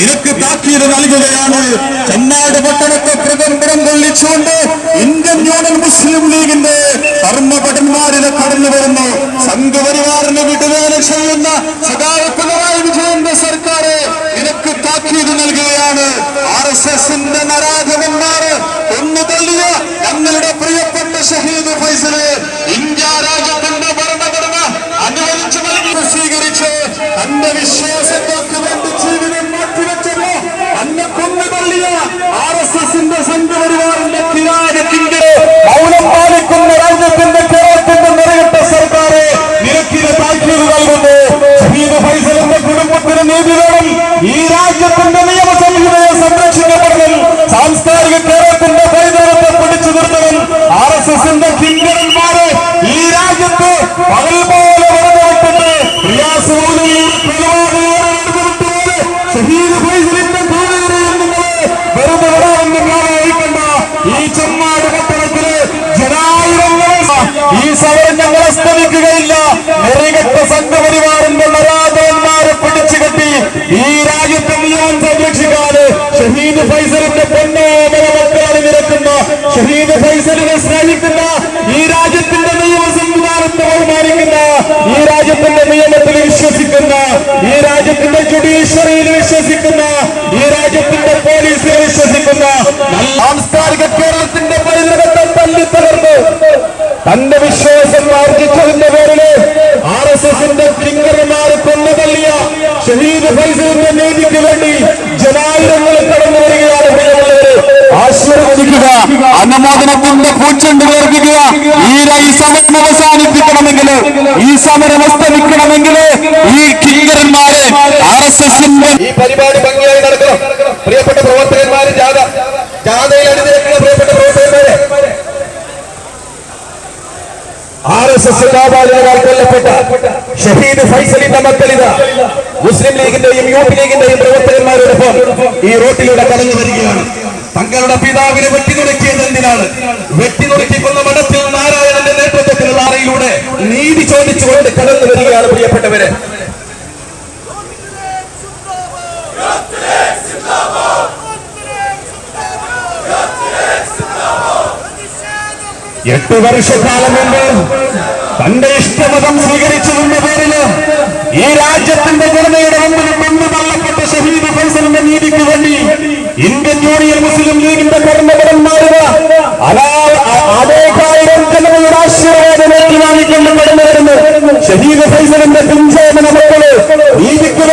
നിനക്ക് താക്കീത് നൽകുകയാണ്. ചെന്നാട് പട്ടണത്തെ പ്രകമ്പനം കൊള്ളിച്ചുകൊണ്ട് ഇന്ത്യൻ യൂണിയൻ മുസ്ലിം ലീഗിന്റെ കർമ്മഭടന്മാരിനെ കടന്നു വരുന്നു. സംഘപരിവാറിനെ വിടുവേല ചെയ്യുന്ന സദാവ് പിണറായി വിജയന്റെ സർക്കാർ നിനക്ക് താക്കീത് നൽകുകയാണ്. ആർ എസ് എസിന്റെ നരാധകന്മാർ ഒന്ന് തള്ളിയ ഞങ്ങളുടെ ജുഡീഷ്യറിയിൽ വിശ്വസിക്കുന്ന ഈ രാജ്യത്തിന്റെ പോലീസിൽ വിശ്വസിക്കുന്ന സാംസ്കാരിക കേരളത്തിന്റെ പൈതൃകത്തെ തല്ലി തകർന്നു തന്റെ വിശ്വാസം ആർജിച്ചതിന്റെ പേരിൽ ആർ എസ് എസിന്റെ കിങ്കരന്മാർ കൊന്നു തള്ളിയ ഷഹീദ് ഫൈസലിന്റെ നീതിക്ക് വേണ്ടി ജനായിരങ്ങൾ കടന്നു വരികയാണ് ആശ്വസിക്കുക ആശീർവദിക്കുക അനുമോദനത്തിന്റെ പൂച്ചെണ്ട് വേർപ്പിക്കുക ഈ സമരം അവസാനിപ്പിക്കണമെങ്കിൽ ഈ സമരം അസ്തമിക്കണമെങ്കിൽ ഈ കിങ്കരന്മാരെ ആർ എസ് എസിന്റെ ഈ പരിപാടി ഭംഗിയായി നടക്കണം. പ്രിയപ്പെട്ട പ്രവർത്തകന്മാരെ ജാഥ ജാഥയിൽ അണിനിരക്കുന്ന പ്രിയപ്പെട്ട പ്രവർത്തകന്മാരെ. ആർ എസ് എസ് കൊല്ലപ്പെട്ട ഷഹീദ് ഫൈസലിന്റെ മക്കളിത. മുസ്ലിം ലീഗിന്റെയും യൂത്ത് ലീഗിന്റെയും പ്രവർത്തകന്മാരോടൊപ്പം ഈ റോട്ടിലൂടെ കടന്നു വരികയാണ്. തങ്ങളുടെ പിതാവിനെ വെട്ടിനുറുക്കിയത് എന്തിനാണ്? ആറയിലൂടെ നീതി ചോദിച്ചുകൊണ്ട് കടന്നു വരികയാണ് പ്രിയപ്പെട്ടവര്. എട്ട് വർഷക്കാലം മുമ്പ് തന്റെ ഇഷ്ടമതം സ്വീകരിച്ചതിന്റെ പേരിൽ ഈ രാജ്യത്തിന്റെ ജനതയുടെ മുമ്പിൽ കൊന്നു തള്ളപ്പെട്ട ഷഹീദ് ഫൈസലിന്റെ നീതിക്ക് വേണ്ടി ഇന്ത്യൻ യൂണിയൻ മുസ്ലിം ലീഗിന്റെ കർമ്മപരന്മാരുടെ അനേകായിരം ജനതയുടെ വരുന്നു ഷഹീദ് ഫൈസലിന്റെ പിഞ്ചേമന മക്കൾ നീതിക്ക്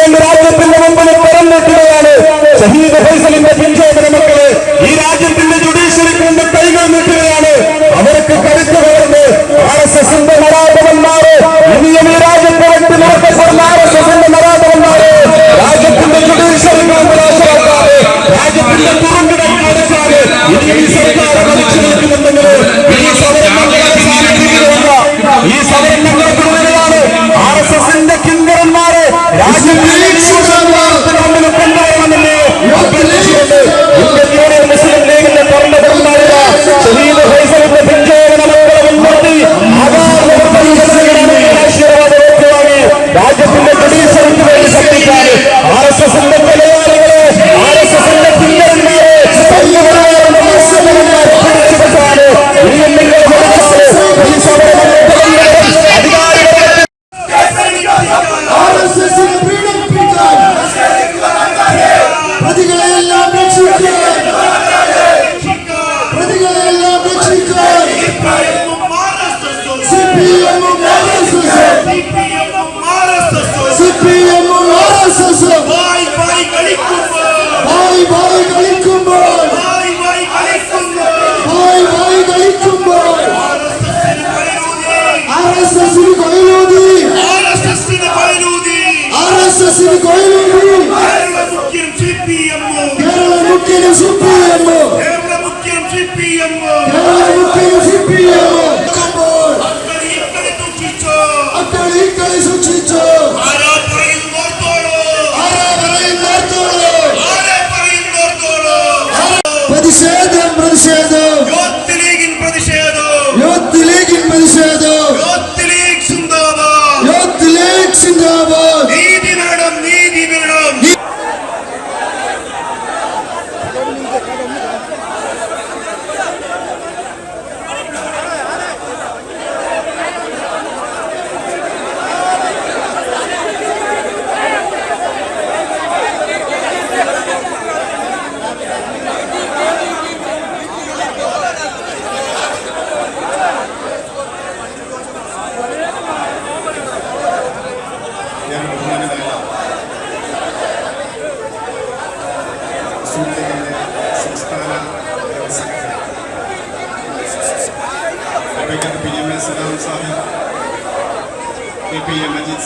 പി പി എ മജീദ്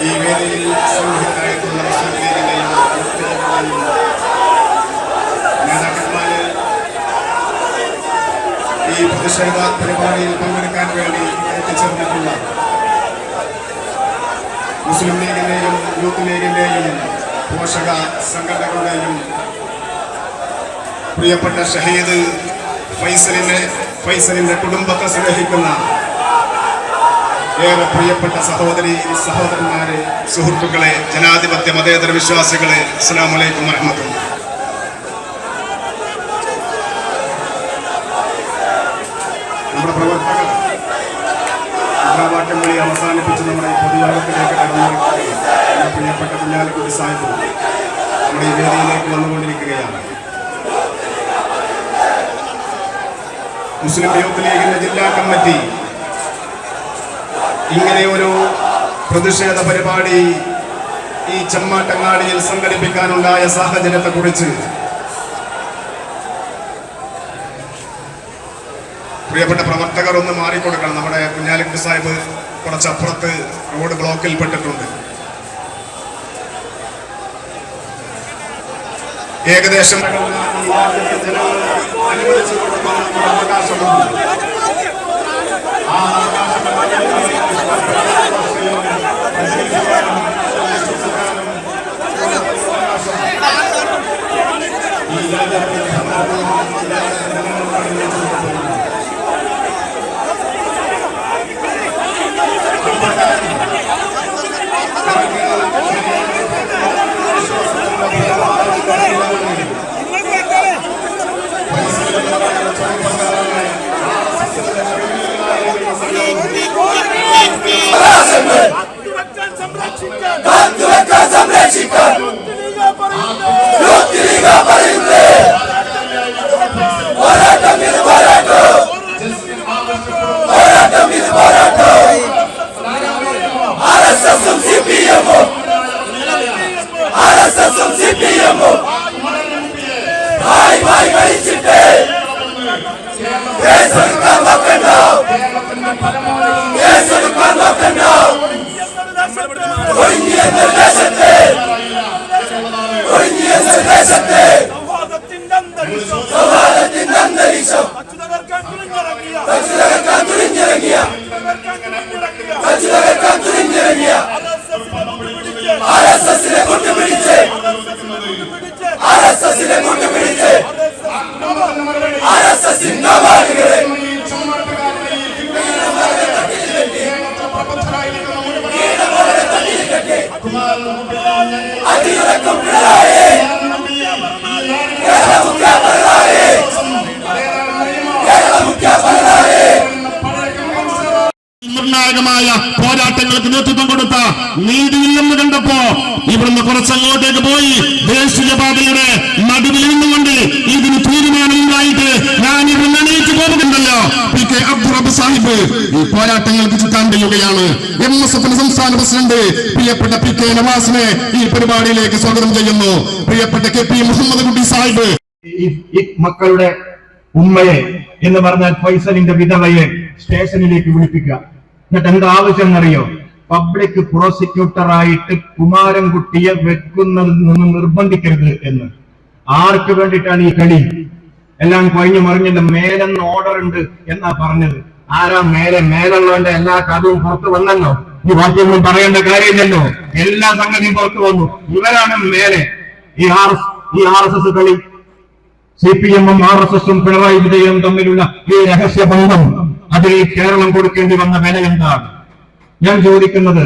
ഈ വേദിയിൽ മുസ്ലിം ലീഗിന്റെയും നേതാക്കന്മാര് ഈ പ്രതിഷേധ പരിപാടിയിൽ പങ്കെടുക്കാൻ വേണ്ടി എത്തിച്ചേർന്നിട്ടുള്ള മുസ്ലിം ലീഗിന്റെയും യൂത്ത് ലീഗിന്റെയും പോഷക സംഘടനകളുടെയും പ്രിയപ്പെട്ട ഷഹീദ് ഫൈസലിനെ ഫൈസലിന്റെ കുടുംബത്തെ സ്നേഹിക്കുന്ന ഏറെ പ്രിയപ്പെട്ട സഹോദരി സഹോദരന്മാരെ സുഹൃത്തുക്കളെ ജനാധിപത്യ മതേതര വിശ്വാസികളെ അസ്സാം വലൈക്കും വറഹമത്തുള്ള നമ്മുടെ പ്രവർത്തകർ മുദ്രാവാക്യം വിളി അവസാനിപ്പിച്ച് നമ്മുടെ പൊതുയോഗത്തിലേക്ക് കടന്നു പ്രിയപ്പെട്ട കുഞ്ഞാലിക്കുട്ടി സാഹിബ് നമ്മുടെ ഈ വേദിയിലേക്ക് വന്നുകൊണ്ടിരിക്കുകയാണ്. മുസ്ലിം യൂത്ത് ലീഗിന്റെ ജില്ലാ കമ്മിറ്റി. ഇങ്ങനെ ഒരു പ്രതിഷേധ പരിപാടി ഈ ചെമ്മാട്ടങ്ങാടിയിൽ സംഘടിപ്പിക്കാനുണ്ടായ സാഹചര്യത്തെക്കുറിച്ച് പ്രിയപ്പെട്ട പ്രവർത്തകർ ഒന്ന് മാറിക്കൊടുക്കണം. നമ്മുടെ കുഞ്ഞാലിക്കുട്ടി സാഹിബ് കുറച്ചപ്പുറത്ത് റോഡ് ബ്ലോക്കിൽ ഏകദേശം ഈ രാജ്യത്തെ ജനങ്ങൾക്ക് അനുവദിച്ചു കൊടുക്കുന്ന ഒഴുകിയ നിർദ്ദേശത്തെ ഒഴുകിയ നിർദ്ദേശത്തെ സൗഹാർദ്ദത്തിന്റെ അന്തരീക്ഷം തകർക്കാൻ തുനിഞ്ഞിറങ്ങിയ തകർക്കാൻ തുനിഞ്ഞിറങ്ങിയ ആർ എസ് എസിനെ കൊണ്ടുപിടിച്ച് ആർ എസ് എസിനെ കൊണ്ടുപിടിച്ച് ആർ എസ് എസ് നവാദികളെ അടിയുറക്കും പിണറായി കേരള മുഖ്യ പിണറായി കേരള മുഖ്യ പിണറായി നിർണായകമായ പോരാട്ടങ്ങൾക്ക് നേതൃത്വം കൊടുത്ത നീതിയില്ലെന്ന് കണ്ടപ്പോ ഇവിടുന്ന് കുറച്ചങ്ങോട്ടേക്ക് പോയി ദേശീയ പാതയുടെ നടുവിൽ നിന്നുകൊണ്ട് ഇതിന് തീരുമാനമുണ്ടായിട്ട് ഞാൻ ഇവിടുന്ന് എണീറ്റ് പോകുന്നുണ്ടല്ലോ. പി കെ അബ്ദുറബ് സാഹിബ് ഈ പോരാട്ടങ്ങൾക്ക് ചുറ്റാൻ കഴിയുകയാണ്. എം എസ് എഫിന്റെ സംസ്ഥാന പ്രസിഡന്റ് പ്രിയപ്പെട്ട പി കെ നവാസിനെ ഈ പരിപാടിയിലേക്ക് സ്വാഗതം ചെയ്യുന്നു. പ്രിയപ്പെട്ട കെ പി മുഹമ്മദ് കുട്ടി സാഹിബ്. മക്കളുടെ ഉമ്മയെ എന്ന് പറഞ്ഞാൽ ഫൈസലിന്റെ വിധവയെ സ്റ്റേഷനിലേക്ക് വിളിപ്പിക്കുക. എന്നിട്ട് എന്താ ആവശ്യം എന്നറിയോ പബ്ലിക് പ്രോസിക്യൂട്ടറായിട്ട് കുമാരൻകുട്ടിയെ വെക്കുന്നതിൽ നിന്ന് നിർബന്ധിക്കരുത് എന്ന്. ആർക്ക് വേണ്ടിയിട്ടാണ് ഈ കളി? എല്ലാം കഴിഞ്ഞു മറിഞ്ഞിട്ട് മേലെന്ന് ഓർഡർ ഉണ്ട് എന്നാ പറഞ്ഞത്. ആരാ മേലെ? മേലുള്ളവന്റെ എല്ലാ കഥയും പുറത്തു വന്നല്ലോ. ഈ വാക്യൊന്നും പറയേണ്ട കാര്യമില്ലല്ലോ. എല്ലാ സംഗതിയും പുറത്തു വന്നു. ഇവരാണ് മേലെ. ഈ ആർ ഈ ആർ എസ് എസ് കളി. സി പി എമ്മും ആർ എസ് എസും പിണറായി വിജയനും തമ്മിലുള്ള ഈ രഹസ്യ ബന്ധം. അതിൽ കേരളം കൊടുക്കേണ്ടി വന്ന വില എന്താണ്? ഞാൻ ചോദിക്കുന്നത്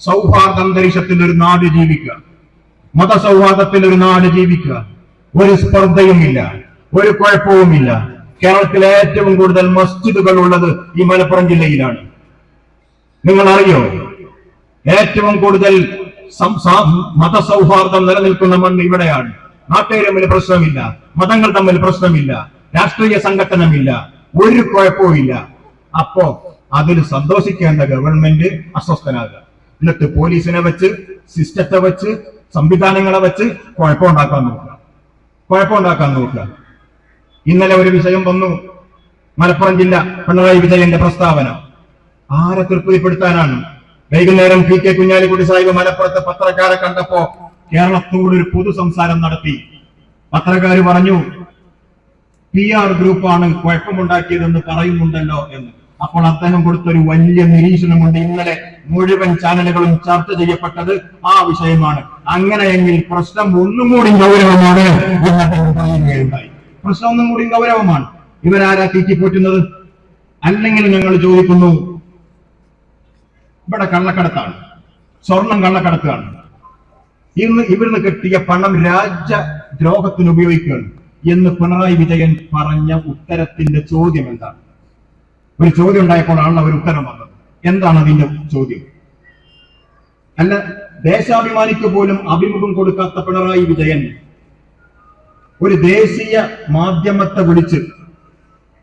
സൗഹാർദ്ദ അന്തരീക്ഷത്തിൽ ഒരു നാട് ജീവിക്കുക മതസൗഹാർദ്ദത്തിൽ ഒരു നാട് ജീവിക്കുക ഒരു സ്പർദ്ധയുമില്ല ഒരു കുഴപ്പവുമില്ല. കേരളത്തിൽ ഏറ്റവും കൂടുതൽ മസ്ജിദുകൾ ഉള്ളത് ഈ മലപ്പുറം ജില്ലയിലാണ്. നിങ്ങൾ അറിയോ ഏറ്റവും കൂടുതൽ മതസൗഹാർദ്ദം നിലനിൽക്കുന്ന മണ്ണ് ഇവിടെയാണ്. നാട്ടുകാർ തമ്മിൽ പ്രശ്നമില്ല മതങ്ങൾ തമ്മിൽ പ്രശ്നമില്ല രാഷ്ട്രീയ സംഘടനമില്ല ഒരു കുഴപ്പവുമില്ല. അപ്പോ അതിൽ സന്തോഷിക്കേണ്ട ഗവൺമെന്റ് അസ്വസ്ഥനാകുക. എന്നിട്ട് പോലീസിനെ വെച്ച് സിസ്റ്റത്തെ വെച്ച് സംവിധാനങ്ങളെ വെച്ച് കുഴപ്പമുണ്ടാക്കാൻ നോക്കുക. കുഴപ്പമുണ്ടാക്കാൻ നോക്കുക. ഇന്നലെ ഒരു വിഷയം വന്നു. മലപ്പുറം ജില്ല പിണറായി വിജയന്റെ പ്രസ്താവന. ആരെ തൃപ്തിപ്പെടുത്താനാണ്? വൈകുന്നേരം പി കെ കുഞ്ഞാലിക്കുട്ടി സാഹിബ് മലപ്പുറത്തെ പത്രക്കാരെ കണ്ടപ്പോ കേരളത്തോട് ഒരു പൊതു സംസാരം നടത്തി. പത്രക്കാർ പറഞ്ഞു പി ആർ ഗ്രൂപ്പാണ് കുഴപ്പമുണ്ടാക്കിയതെന്ന് പറയുന്നുണ്ടല്ലോ എന്ന്. അപ്പോൾ അദ്ദേഹം കൊടുത്തൊരു വലിയ നിരീക്ഷണമുണ്ട്. ഇന്നലെ മുഴുവൻ ചാനലുകളും ചർച്ച ചെയ്യപ്പെട്ടത് ആ വിഷയമാണ്. അങ്ങനെയെങ്കിൽ പ്രശ്നം ഒന്നും കൂടി ഗൗരവമാണ് പറയുകയുണ്ടായി. പ്രശ്നം ഒന്നും കൂടി ഗൗരവമാണ്. ഇവരാരാ തീറ്റിപ്പോറ്റുന്നത് അല്ലെങ്കിൽ ഞങ്ങൾ ചോദിക്കുന്നു ഇവിടെ കള്ളക്കടത്താണ്. സ്വർണം കള്ളക്കടത്താണ്. ഇന്ന് ഇവിടുന്ന് കിട്ടിയ പണം രാജ്യദ്രോഹത്തിന് ഉപയോഗിക്കുകയാണ്. എന്ന് പിണറായി വിജയൻ പറഞ്ഞ ഉത്തരത്തിന്റെ ചോദ്യം എന്താണ് ഒരു ചോദ്യം ഉണ്ടായപ്പോഴാണ് അവർ ഉത്തരം വന്നത് എന്താണ് അതിന്റെ ചോദ്യം? അല്ല ദേശാഭിമാനിക്ക് പോലും അഭിമുഖം കൊടുക്കാത്ത പിണറായി വിജയൻ ഒരു ദേശീയ മാധ്യമത്തെ വിളിച്ച്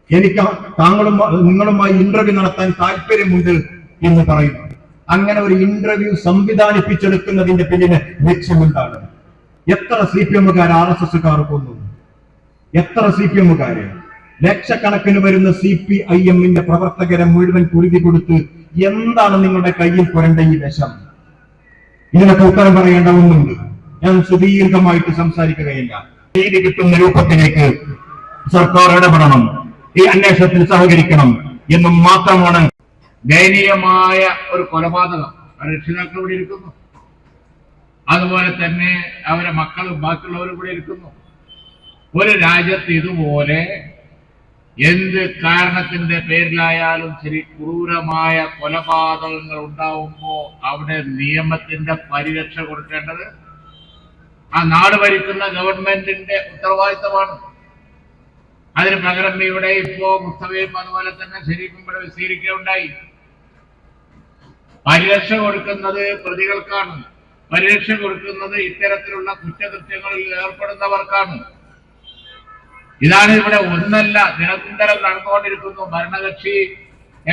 എനിക്ക് താങ്കളും നിങ്ങളുമായി ഇന്റർവ്യൂ നടത്താൻ താല്പര്യമുണ്ട് എന്ന് പറയുന്നു. അങ്ങനെ ഒരു ഇന്റർവ്യൂ സംവിധാനിപ്പിച്ചെടുക്കുന്നതിന്റെ പിന്നിലെ ലക്ഷ്യമെന്താണ്? എത്ര സി പി എമ്മുകാർ ആർ എസ് എസ്സുകാർ കൊന്നു? എത്ര സി പി എമ്മുകാര്? ലക്ഷക്കണക്കിന് വരുന്ന സി പി ഐ എമ്മിന്റെ പ്രവർത്തകരെ മുഴുവൻ കുരുതി കൊടുത്ത് എന്താണ് നിങ്ങളുടെ കയ്യിൽ പുരണ്ട ഈ വിഷം? ഇതിനൊക്കെ ഉത്തരം പറയേണ്ട ഒന്നുണ്ട്. ഞാൻ സുദീർഘമായിട്ട് സംസാരിക്കുകയില്ല. നീതി കിട്ടുന്ന രൂപത്തിലേക്ക് സർക്കാർ ഇടപെടണം. ഈ അന്വേഷണത്തിൽ സഹകരിക്കണം എന്ന് മാത്രമാണ് ദയനീയമായ ഒരു കൊലപാതകം. രക്ഷിതാക്കൾ ഇവിടെ ഇരിക്കുന്നു. അതുപോലെ തന്നെ അവരെ മക്കളും ബാക്കിയുള്ളവരും ഇവിടെ ഇരിക്കുന്നു. ഒരു രാജ്യത്ത് ഇതുപോലെ എന്ത് കാരണത്തിന്റെ പേരിലായാലും ശരി ക്രൂരമായ കൊലപാതകങ്ങൾ ഉണ്ടാവുമ്പോ അവിടെ നിയമത്തിന്റെ പരിരക്ഷ കൊടുക്കേണ്ടത് ആ നാട് ഭരിക്കുന്ന ഗവൺമെന്റിന്റെ ഉത്തരവാദിത്തമാണ്. അതിന് പകരം ഇവിടെ ഇപ്പോ മുസ്തഫയും അതുപോലെ തന്നെ ഷെരീഫും ഇവിടെ വിസ്തീരിക്കുകയുണ്ടായി. പരിരക്ഷ കൊടുക്കുന്നത് പ്രതികൾക്കാണ്. പരിരക്ഷ കൊടുക്കുന്നത് ഇത്തരത്തിലുള്ള കുറ്റകൃത്യങ്ങളിൽ ഏർപ്പെടുന്നവർക്കാണ്. ഇതാണ് ഇവിടെ ഒന്നല്ല നിരന്തരം നടന്നുകൊണ്ടിരിക്കുന്നു. ഭരണകക്ഷി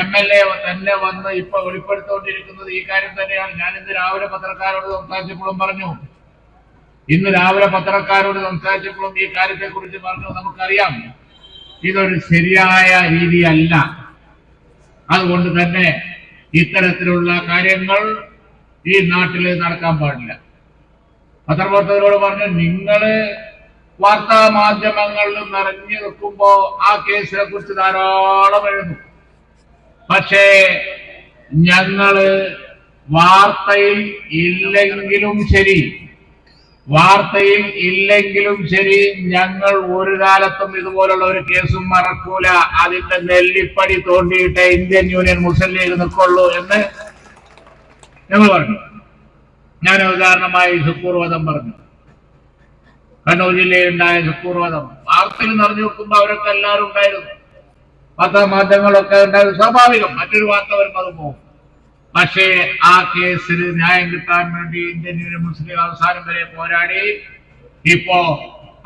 എം എൽ എ തന്നെ വന്ന് ഇപ്പൊ വെളിപ്പെടുത്തുകൊണ്ടിരിക്കുന്നത് ഈ കാര്യം തന്നെയാണ്. ഞാൻ ഇന്ന് രാവിലെ പത്രക്കാരോട് സംസാരിച്ചപ്പോഴും പറഞ്ഞു. ഇന്ന് രാവിലെ പത്രക്കാരോട് സംസാരിച്ചപ്പോഴും ഈ കാര്യത്തെ കുറിച്ച് പറഞ്ഞു. നമുക്കറിയാം ഇതൊരു ശരിയായ രീതിയല്ല. അതുകൊണ്ട് തന്നെ ഇത്തരത്തിലുള്ള കാര്യങ്ങൾ ഈ നാട്ടിൽ നടക്കാൻ പാടില്ല. പത്രപ്രവർത്തകരോട് പറഞ്ഞു നിങ്ങൾ വാർത്താ മാധ്യമങ്ങളിൽ നിറഞ്ഞു നിൽക്കുമ്പോ ആ കേസിനെ കുറിച്ച് ധാരാളം എഴുതും. പക്ഷേ ഞങ്ങൾ വാർത്തയിൽ ഇല്ലെങ്കിലും ശരി വാർത്തയിൽ ഇല്ലെങ്കിലും ശരി ഞങ്ങൾ ഒരു കാലത്തും ഇതുപോലുള്ള ഒരു കേസും മറക്കൂല. അതിന്റെ നെല്ലിപ്പടി തോണ്ടിയിട്ട് ഇന്ത്യൻ യൂണിയൻ മുസ്ലിം ലീഗ് നിൽക്കുള്ളൂ എന്ന് ഞങ്ങൾ പറഞ്ഞു. ഞാൻ ഉദാഹരണമായി സുക്കൂർ വധം പറഞ്ഞു. കണ്ണൂർ ജില്ലയിലുണ്ടായ വധം വാർത്തയിൽ നിറഞ്ഞു നിൽക്കുമ്പോൾ അവരൊക്കെ എല്ലാവരും ഉണ്ടായിരുന്നു. പത്രമാധ്യമങ്ങളൊക്കെ മാധ്യമങ്ങളൊക്കെ ഉണ്ടായിരുന്നു സ്വാഭാവികം മറ്റൊരു വാർത്ത വരുമ്പോൾ അത് പോകും. പക്ഷേ ആ കേസിൽ ന്യായം കിട്ടാൻ വേണ്ടി ഇന്ത്യൻ മുസ്ലിം അവസാനം വരെ പോരാടി ഇപ്പോ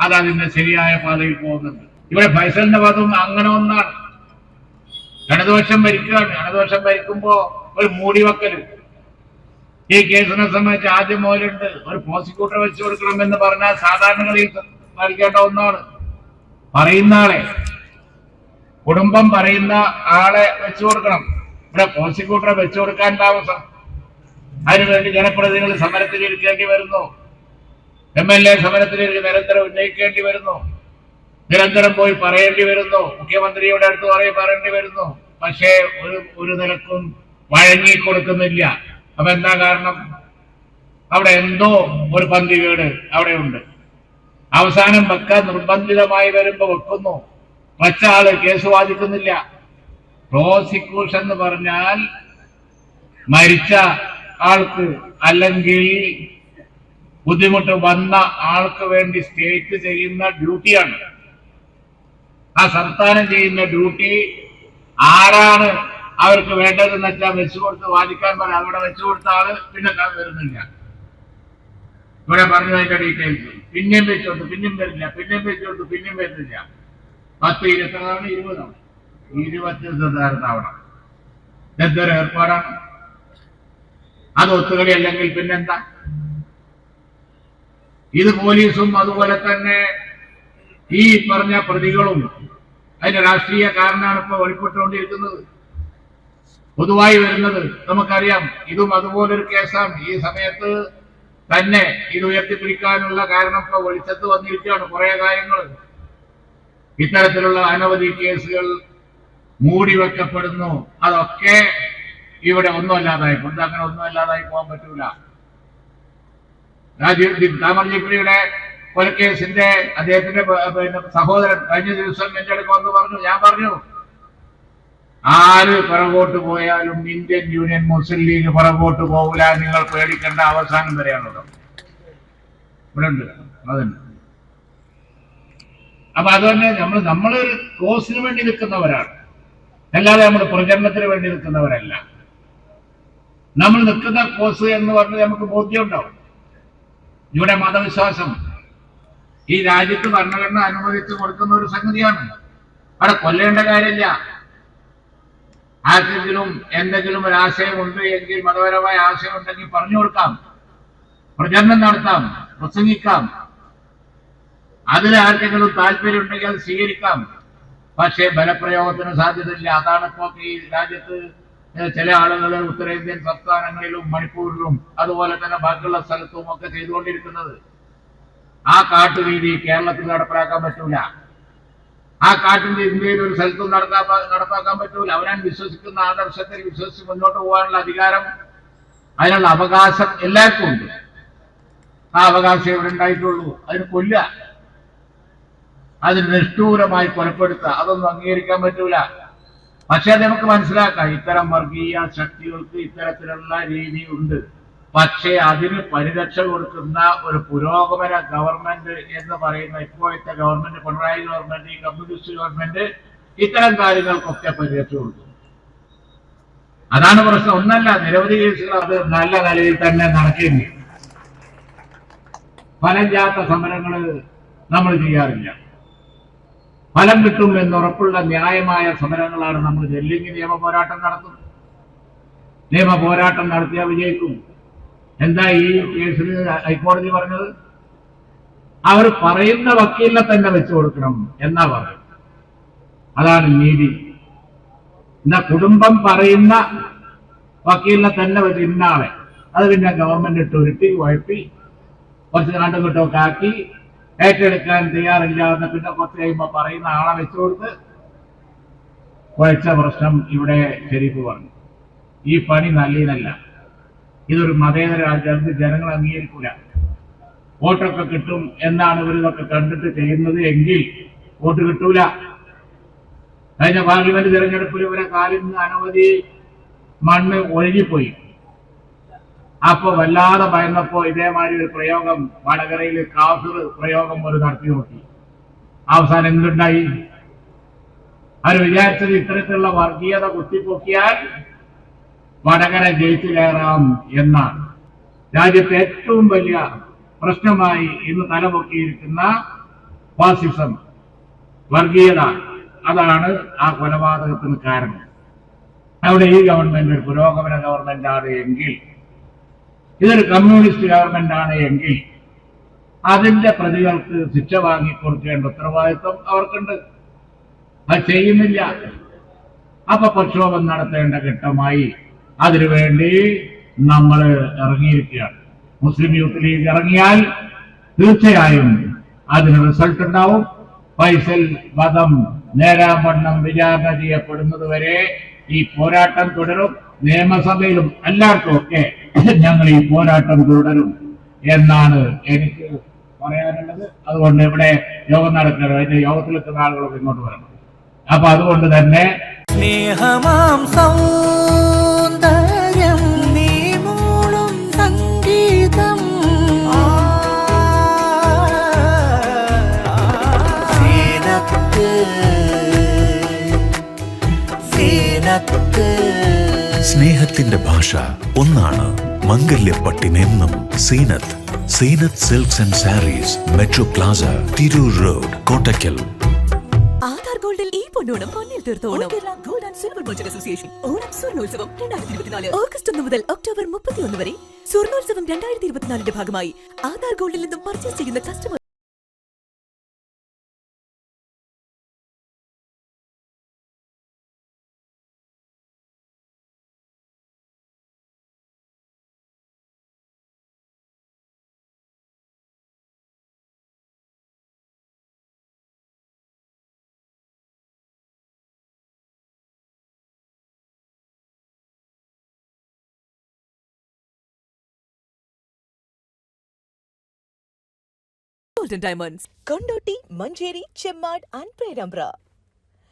അതതിന്റെ ശരിയായ പാതയിൽ പോകുന്നുണ്ട്. ഇവിടെ ഫൈസലിന്റെ പദം അങ്ങനെ ഒന്നാണ്. ഇടതുപക്ഷം ഭരിക്കുകയാണ്. ഇടതുപക്ഷം ഭരിക്കുമ്പോ ഒരു മൂടിവെക്കൽ. ഈ കേസിനെ സംബന്ധിച്ച് ആദ്യം മുതലുണ്ട് ഒരു പ്രോസിക്യൂട്ടർ വെച്ചു കൊടുക്കണം എന്ന് പറഞ്ഞാൽ സാധാരണകളിൽ നൽകേണ്ട ഒന്നാണ്. പറയുന്ന ആളെ കുടുംബം പറയുന്ന ആളെ വെച്ചു കൊടുക്കണം. ഇവിടെ പ്രോസിക്യൂട്ടറെ വെച്ചു കൊടുക്കാൻ താമസം. അതിനുവേണ്ടി ജനപ്രതിനിധികൾ സമരത്തിലിരിക്കേണ്ടി വരുന്നു. എം എൽ എ സമരത്തിലേക്ക് നിരന്തരം ഉന്നയിക്കേണ്ടി വരുന്നു. നിരന്തരം പോയി പറയേണ്ടി വരുന്നു. മുഖ്യമന്ത്രിയുടെ അടുത്ത് പറയും പറയേണ്ടി വരുന്നു. പക്ഷേ ഒരു ഒരു നിലക്കും വഴങ്ങി കൊടുക്കുന്നില്ല. അപ്പൊ എന്താ കാരണം? അവിടെ എന്തോ ഒരു പന്തി വീട് അവിടെ ഉണ്ട് അവസാനം വെക്കാൻ നിർബന്ധിതമായി വരുമ്പോ വെക്കുന്നു. വച്ച ആൾ കേസ് വാദിക്കുന്നില്ല. പ്രോസിക്യൂഷൻ എന്ന് പറഞ്ഞാൽ മരിച്ച ആൾക്ക് അല്ലെങ്കിൽ ബുദ്ധിമുട്ട് വന്ന ആൾക്ക് വേണ്ടി സ്റ്റേറ്റ് ചെയ്യുന്ന ഡ്യൂട്ടിയാണ്. ആ സംസ്ഥാനം ചെയ്യുന്ന ഡ്യൂട്ടി ആരാണ് അവർക്ക് വേണ്ടതെന്ന് വെച്ചാൽ വെച്ചു കൊടുത്ത് വാദിക്കാൻ പറയാം അവിടെ വെച്ചു കൊടുത്ത ആൾ പിന്നെ വരുന്നില്ല. ഇവിടെ പറഞ്ഞു അതിന്റെ ഡീറ്റെയിൽസ് പിന്നെയും വെച്ചു പിന്നെയും വരില്ല പിന്നെയും വെച്ചു പിന്നെയും വരുന്നില്ല. പത്ത് ഇരുപത്തി തവണ ഇരുപതാണ് ഇരുപത്തി തവണ. എന്തൊരു ഏർപ്പാടാണ്? അത് ഒത്തുകളി അല്ലെങ്കിൽ പിന്നെന്താ? ഇത് പോലീസും അതുപോലെ തന്നെ ഈ പറഞ്ഞ പ്രതികളും അതിന്റെ രാഷ്ട്രീയ കാരണമാണ് ഇപ്പൊ വെളിപ്പെട്ടുകൊണ്ടിരിക്കുന്നത്. പൊതുവായി വരുന്നത് നമുക്കറിയാം. ഇതും അതുപോലൊരു കേസാണ്. ഈ സമയത്ത് തന്നെ ഇത് ഉയർത്തിപ്പിടിക്കാനുള്ള കാരണം ഇപ്പൊ വെളിച്ചത്ത് വന്നിരിക്കുകയാണ് കുറെ കാര്യങ്ങൾ ഇത്തരത്തിലുള്ള അനവധി കേസുകൾ മൂടിവെക്കപ്പെടുന്നു അതൊക്കെ ഇവിടെ ഒന്നുമല്ലാതായി കൊണ്ട് അങ്ങനെ ഒന്നുമല്ലാതായി പോകാൻ പറ്റൂല. രാജീവ് താമർജിപ്പിയുടെ കൊലക്കേസിന്റെ അദ്ദേഹത്തിന്റെ സഹോദരൻ കഴിഞ്ഞ ദിവസം എന്റെ വന്ന് പറഞ്ഞു. ഞാൻ പറഞ്ഞു ആര് പിറകോട്ട് പോയാലും ഇന്ത്യൻ യൂണിയൻ മുസ്ലിം ലീഗ് പിറകോട്ട് പോകില്ല നിങ്ങൾ പേടിക്കേണ്ട അവസാനം വരെയാണല്ലോ ഇവിടെ ഉണ്ട്. അതുണ്ട് അപ്പൊ അതുതന്നെ നമ്മൾ നമ്മളൊരു കോസിന് വേണ്ടി നിൽക്കുന്നവരാണ്. അല്ലാതെ നമ്മൾ പ്രചരണത്തിന് വേണ്ടി നിൽക്കുന്നവരല്ല. നമ്മൾ നിൽക്കുന്ന കോസ് എന്ന് പറഞ്ഞ് നമുക്ക് ബോധ്യം ഉണ്ടാവും ഇവിടെ മതവിശ്വാസം. ഈ രാജ്യത്ത് ഭരണഘടന അനുവദിച്ചു കൊടുക്കുന്ന ഒരു സംഗതിയാണ്. അവിടെ കൊല്ലേണ്ട കാര്യമില്ല. ആർക്കെങ്കിലും എന്തെങ്കിലും ഒരു ആശയമുണ്ട് എങ്കിൽ മതപരമായ ആശയം ഉണ്ടെങ്കിൽ പറഞ്ഞു കൊടുക്കാം. പ്രചരണം നടത്താം പ്രസംഗിക്കാം. അതിൽ ആർക്കെങ്കിലും താല്പര്യം ഉണ്ടെങ്കിൽ അത് സ്വീകരിക്കാം. പക്ഷേ ബലപ്രയോഗത്തിന് സാധ്യതയില്ല. അതാണ് ഇപ്പോൾ ഈ രാജ്യത്ത് ചില ആളുകൾ ഉത്തരേന്ത്യൻ സംസ്ഥാനങ്ങളിലും മണിപ്പൂരിലും അതുപോലെ തന്നെ ബാക്കിയുള്ള സ്ഥലത്തും ഒക്കെ ചെയ്തുകൊണ്ടിരിക്കുന്നത്. ആ കാട്ടുരീതി കേരളത്തിൽ നടപ്പിലാക്കാൻ പറ്റൂല. ആ കാട്ടിന്റെ ഇന്ത്യയിൽ ഒരു സ്ഥലത്തും നടത്താ നടപ്പാക്കാൻ പറ്റൂല. അവരാൻ വിശ്വസിക്കുന്ന ആദർശത്തിൽ വിശ്വസിച്ച് മുന്നോട്ട് പോകാനുള്ള അധികാരം അതിനുള്ള അവകാശം എല്ലാവർക്കും ഉണ്ട്. ആ അവകാശം ഇവിടെ ഉണ്ടായിട്ടുള്ളൂ. അതിന് കൊല്ല അതിന് നിഷ്ഠൂരമായി കൊലപ്പെടുത്തുക. അതൊന്നും അംഗീകരിക്കാൻ പറ്റൂല. പക്ഷെ നമുക്ക് മനസ്സിലാക്കാം. ഇത്തരം വർഗീയ ശക്തികൾക്ക് ഇത്തരത്തിലുള്ള രീതി ഉണ്ട്. പക്ഷേ അതിന് പരിരക്ഷ കൊടുക്കുന്ന ഒരു പുരോഗമന ഗവൺമെന്റ് എന്ന് പറയുന്ന ഇപ്പോഴത്തെ ഗവൺമെന്റ് പിണറായി ഗവൺമെന്റ് ഈ കമ്മ്യൂണിസ്റ്റ് ഗവൺമെന്റ് ഇത്തരം കാര്യങ്ങൾക്കൊക്കെ പരിരക്ഷ കൊടുക്കും അതാണ് പ്രശ്നം. ഒന്നല്ല നിരവധി കേസുകൾ അത് നല്ല നിലയിൽ തന്നെ നടക്കുന്നു ഫലം ചെയ്യാത്ത സമരങ്ങൾ നമ്മൾ ചെയ്യാറില്ല. ഫലം കിട്ടും എന്നുറപ്പുള്ള ന്യായമായ സമരങ്ങളാണ് നമ്മൾ ജെല്ലിങ് നിയമ പോരാട്ടം നടത്തുന്നത്. നിയമ പോരാട്ടം നടത്തിയാൽ വിജയിക്കും. എന്താ ഈ കേസിൽ ഹൈക്കോടതി പറഞ്ഞത്? അവർ പറയുന്ന വക്കീലിനെ തന്നെ വെച്ചു കൊടുക്കണം എന്നാ പറയുന്നത് അതാണ് നീതി. എന്നാ കുടുംബം പറയുന്ന വക്കീലിനെ തന്നെ വെച്ച് ഇന്നാളെ. അത് പിന്നെ ഗവൺമെന്റ് ഇട്ട് ഉരുട്ടി ഉഴപ്പി കുറച്ച് കണ്ടും കിട്ടുമൊക്കെ ആക്കി ഏറ്റെടുക്കാൻ തയ്യാറില്ലാതെ പിന്നെ കുറച്ച് കഴിയുമ്പോൾ പറയുന്ന ആളെ വെച്ചു കൊടുത്ത് കുഴച്ച പ്രശ്നം ഇവിടെ ഷെരീഫ് പറഞ്ഞു. ഈ പണി നല്ലതല്ല ഇതൊരു മതേതര രാജ്യത്ത് ജനങ്ങൾ അംഗീകരിക്കൂല. വോട്ടൊക്കെ കിട്ടും എന്നാണ് ഇവരിതൊക്കെ കണ്ടിട്ട് ചെയ്യുന്നത് എങ്കിൽ വോട്ട് കിട്ടൂല. കഴിഞ്ഞ പാർലമെന്റ് തെരഞ്ഞെടുപ്പിൽ ഇവരെ കാലിൽ നിന്ന് അനവധി മണ്ണ് ഒഴുകിപ്പോയി. അപ്പൊ വല്ലാതെ ഭയന്നപ്പോ ഇതേമാതിരി ഒരു പ്രയോഗം വടകരയിൽ കാഫിർ പ്രയോഗം ഒരു നടത്തി നോക്കി. അവസാനം എന്തുണ്ടായി? അവർ വിചാരിച്ചത് ഇത്തരത്തിലുള്ള വർഗീയത കുത്തിപ്പൊക്കിയാൽ വടകര ജയിച്ചു കയറാം എന്നാണ്. രാജ്യത്തെ ഏറ്റവും വലിയ പ്രശ്നമായി ഇന്ന് തലപൊക്കിയിരിക്കുന്ന ഫാസിസം വർഗീയത അതാണ് ആ കൊലപാതകത്തിന് കാരണം. അവിടെ ഈ ഗവൺമെന്റ് ഒരു പുരോഗമന ഗവൺമെന്റ് ആണ് എങ്കിൽ ഇതൊരു കമ്മ്യൂണിസ്റ്റ് ഗവൺമെന്റ് ആണ് എങ്കിൽ അതിന്റെ പ്രതികൾക്ക് ശിക്ഷ വാങ്ങിക്കൊടുക്കേണ്ട ഉത്തരവാദിത്വം അവർക്കുണ്ട്. അത് ചെയ്യുന്നില്ല. അപ്പൊ പ്രക്ഷോഭം നടത്തേണ്ട ഘട്ടമായി അതിനുവേണ്ടി നമ്മൾ ഇറങ്ങിയിരിക്കുകയാണ്. മുസ്ലിം യൂത്ത് ലീഗ് ഇറങ്ങിയാൽ തീർച്ചയായും അതിന് റിസൾട്ട് ഉണ്ടാവും. ഫൈസൽ വധം നേരാമണ്ണം വിചാരണ ചെയ്യപ്പെടുന്നത് വരെ ഈ പോരാട്ടം തുടരും. നിയമസഭയിലും എല്ലാവർക്കും ഒക്കെ ഞങ്ങൾ ഈ പോരാട്ടം തുടരും എന്നാണ് എനിക്ക് പറയാനുള്ളത്. അതുകൊണ്ട് ഇവിടെ യോഗം നടക്കുന്നത് അതിന്റെ യോഗത്തിലെത്തുന്ന ആളുകളൊക്കെ ഇങ്ങോട്ട് വരണം. അപ്പൊ അതുകൊണ്ട് തന്നെ സ്നേഹമാം സൗന്ദര്യം നീ മൂളും സംഗീതം. സീനത്ത് സീനത്ത്. സ്നേഹത്തിന്റെ ഭാഷ ഒന്നാണ് മംഗല്യപ്പട്ടിനെന്നും Zeenath Zeenath silks and sarees Metro Plaza Tirur road Kottakkal. ഗോൾഡിൽ ഈ പൊന്നോണം പൊന്നിൽ തീർത്തോണം. Kerala gold and silver merchant association Onam സ്വർണോത്സവം രണ്ടായിരത്തി ഇരുപത്തിനാല് ഓഗസ്റ്റ് ഒന്ന് മുതൽ ഒക്ടോബർ മുപ്പത്തിയൊന്ന് വരെ സ്വർണോത്സവം രണ്ടായിരത്തി ഇരുപത്തിനാലിന്റെ ഭാഗമായി. ആധാർ ഗോൾഡിൽ നിന്നും പർച്ചേസ് ചെയ്യുന്ന customer Golden Diamonds Kondotty Manjeri Chemmad and Perambra